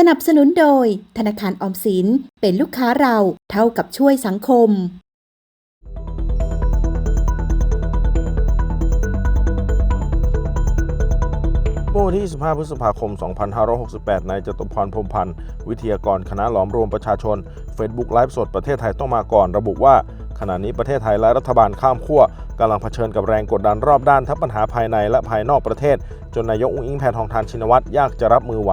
สนับสนุนโดย ธนาคารออมสินเป็นลูกค้าเราเท่ากับช่วยสังคม เมื่อวันที่ 25 พฤษภาคม 2568 นายจตุพรพรมพันธ์ วิทยากรคณะหลอมรวมประชาชน Facebook ไลฟ์สดประเทศไทยต้องมาก่อน ระบุว่า ขณะนี้ประเทศไทยและรัฐบาลข้ามขั้วกำลังเผชิญกับแรงกดดันรอบด้านทั้งปัญหาภายในและภายนอกประเทศ จนนายกอุ้งอิงแพทองทานชินวัตรยากจะรับมือไหว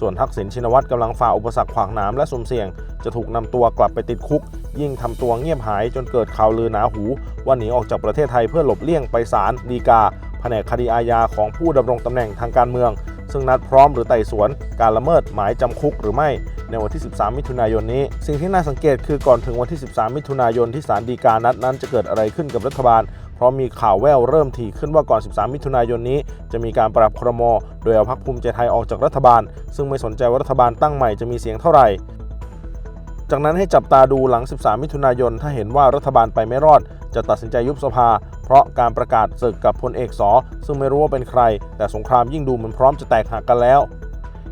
ส่วนทักษิณชินวัตรกำลังฝ่าอุปสรรคขวางหนามและสุ่มเสี่ยง จะถูกนำตัวกลับไปติดคุก ยิ่งทำตัวเงียบหายจนเกิดข่าวลือหนาหู ว่าหนีออกจากประเทศไทยเพื่อหลบเลี่ยงไปศาลฎีกาแผนกคดีอาญาของผู้ดำรงตำแหน่งทางการเมือง ซึ่งนัดพร้อมหรือไต่สวน การละเมิดหมายจำคุกหรือไม่ ในวันที่ 13 มิถุนายนนี้ สิ่งที่น่าสังเกตคือก่อนถึงวันที่ 13 มิถุนายนที่ศาลฎีกานัดนั้นจะเกิดอะไรขึ้นกับรัฐบาล เพราะมีข่าวแว่วเริ่มถี่ขึ้นว่าก่อน 13 มิถุนายนนี้ จะมีการปรับครม โดยเอาพรรคภูมิใจไทยออกจากรัฐบาล ซึ่งไม่สนใจว่ารัฐบาลตั้งใหม่จะมีเสียงเท่าไหร่จากนั้นให้จับตาดูหลัง 13 มิถุนายน ถ้าเห็นว่ารัฐบาลไปไม่รอด จะตัดสินใจยุบสภา เพราะการประกาศศึกกับพลเอกสอซึ่งไม่รู้ว่าเป็นใคร แต่สงครามยิ่งดูเหมันพร้อมจะแตกหักกันแล้ว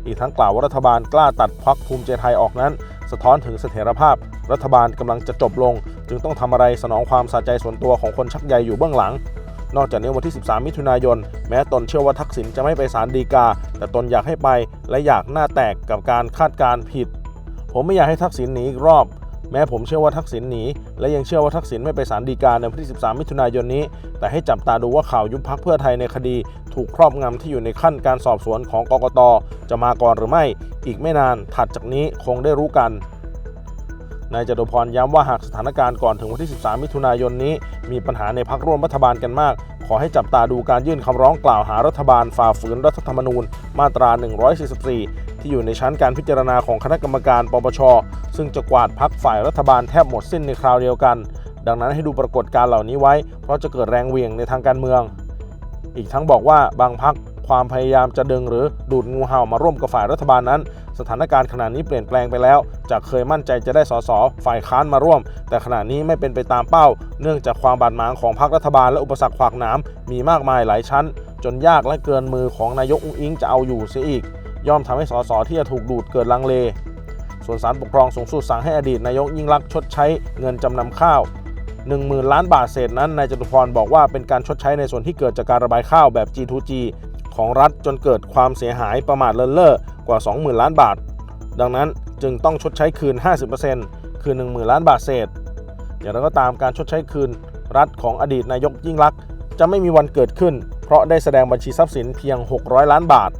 อีกทั้งกล่าวว่ารัฐบาลกล้าตัดพักภูมิใจไทยออกนั้น สะท้อนถึงเสถียรภาพ รัฐบาลกำลังจะจบลง จึงต้องทำอะไรสนองความสะใจส่วนตัวของคนชักใยอยู่เบื้องหลัง นอกจากนี้วันที่ 13 มิถุนายน แม้ตนเชื่อว่าทักษิณจะไม่ไปศาลฎีกา แต่ตนอยากให้ไปและอยากหน้าแตกกับการคาดการผิด ผมไม่อยากให้ทักษิณหนีอีกรอบ แม้ผมเชื่อว่าทักษิณหนี และยังเชื่อว่าทักษิณไม่ไปศาลฎีกาในวันที่ 13 มิถุนายนนี้ แต่ให้จับตาดูว่าข่าวยุบพักเพื่อไทยในคดี ถูกครอบงำที่อยู่ในขั้นการสอบสวนของกกต จะมาก่อนหรือไม่ อีกไม่นานถัดจากนี้คงได้รู้กันนายจตุพรย้ำว่าหากสถานการณ์ก่อนถึงวันที่ 13 มิถุนายนนี้ มีปัญหาในพักร่วมรัฐบาลกันมาก ขอให้จับตาดูการยื่นคำร้องกล่าวหารัฐบาลฝ่าฝืนรัฐธรรมนูญมาตรา 144 ที่อยู่ในชั้นการพิจารณาของคณะกรรมการปปช ซึ่งจะกวาดพักฝ่ายรัฐบาลแทบหมดสิ้นในคราวเดียวกัน ดังนั้นให้ดูปรากฏการเหล่านี้ไว้ เพราะจะเกิดแรงเวียงในทางการเมือง อีกทั้งบอกว่าบางพักความพยายามจะดึงหรือดูดงูเห่ามาร่วมกับฝ่ายรัฐบาลนั้น สถานการณ์ขณะนี้เปลี่ยนแปลงไปแล้ว จากเคยมั่นใจจะได้สสฝ่ายค้านมาร่วม แต่ขณะนี้ไม่เป็นไปตามเป้า เนื่องจากความบาดหมางของพรรครัฐบาลและอุปสรรคขวากหนามมีมากมายหลายชั้น จนยากและเกินมือของนายกอุ้งอิงจะเอาอยู่เสียอีก ย่อมทำให้สสที่จะถูกดูดเกิดลังเล ส่วนศาลปกครองสูงสุดสั่งให้อดีตนายกยิ่งลักษณ์ชดใช้เงินจำนำข้าว 10,000 ล้านบาทเศษนั้นนายจตุพรบอกว่าเป็นการชดใช้ในส่วนที่เกิดจากการระบายข้าวแบบ G2G ของรัฐจนเกิดความเสียหายประมาทเลินเล่อกว่า 20,000 ล้านบาท ดังนั้นจึงต้องชดใช้คืน 50%คือ 10,000 ล้านบาทเศษ อย่างไรก็ตามการชดใช้คืน รัฐของอดีตนายกยิ่งลักษณ์จะไม่มีวันเกิดขึ้น เพราะได้แสดงบัญชีทรัพย์สินเพียง 600 ล้านบาท